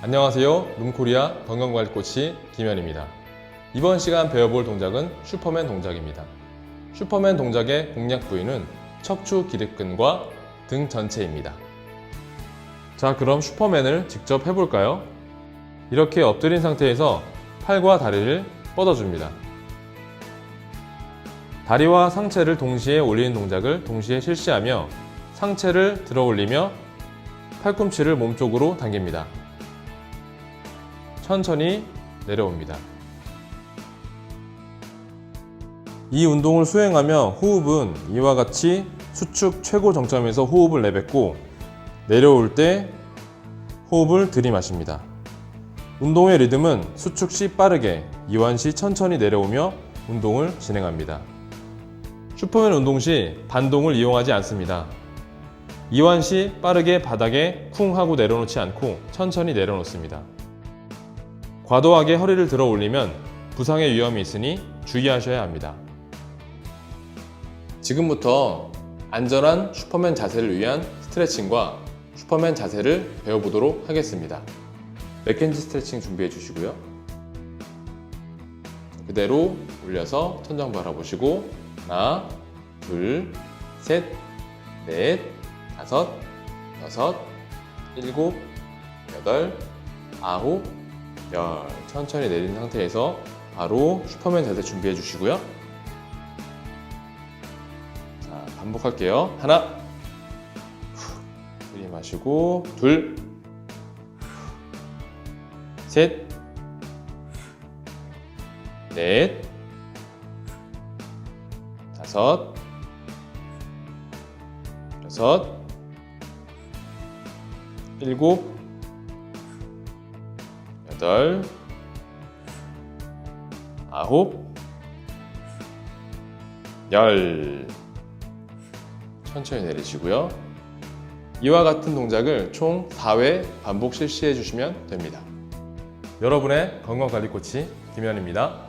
안녕하세요. 룸코리아 건강관리 코치 김현입니다. 이번 시간 배워볼 동작은 슈퍼맨 동작입니다. 슈퍼맨 동작의 공략 부위는 척추 기립근과 등 전체입니다. 자, 그럼 슈퍼맨을 직접 해볼까요? 이렇게 엎드린 상태에서 팔과 다리를 뻗어줍니다. 다리와 상체를 동시에 올리는 동작을 동시에 실시하며 상체를 들어 올리며 팔꿈치를 몸쪽으로 당깁니다. 천천히 내려옵니다. 이 운동을 수행하며 호흡은 이와 같이 수축 최고 정점에서 호흡을 내뱉고 내려올 때 호흡을 들이마십니다. 운동의 리듬은 수축 시 빠르게, 이완 시 천천히 내려오며 운동을 진행합니다. 슈퍼맨 운동 시 반동을 이용하지 않습니다. 이완 시 빠르게 바닥에 쿵 하고 내려놓지 않고 천천히 내려놓습니다. 과도하게 허리를 들어 올리면 부상의 위험이 있으니 주의하셔야 합니다. 지금부터 안전한 슈퍼맨 자세를 위한 스트레칭과 슈퍼맨 자세를 배워보도록 하겠습니다. 맥켄지 스트레칭 준비해 주시고요. 그대로 올려서 천장 바라보시고 하나, 둘, 셋, 넷, 다섯, 여섯, 일곱, 여덟, 아홉, 열. 천천히 내린 상태에서 바로 슈퍼맨 자세 준비해 주시고요. 자, 반복할게요. 하나, 후, 들이마시고, 둘, 셋, 넷, 다섯, 여섯, 일곱, 여덟, 아홉, 열. 천천히 내리시고요. 이와 같은 동작을 총 4회 반복 실시해 주시면 됩니다. 여러분의 건강관리 코치 김현입니다.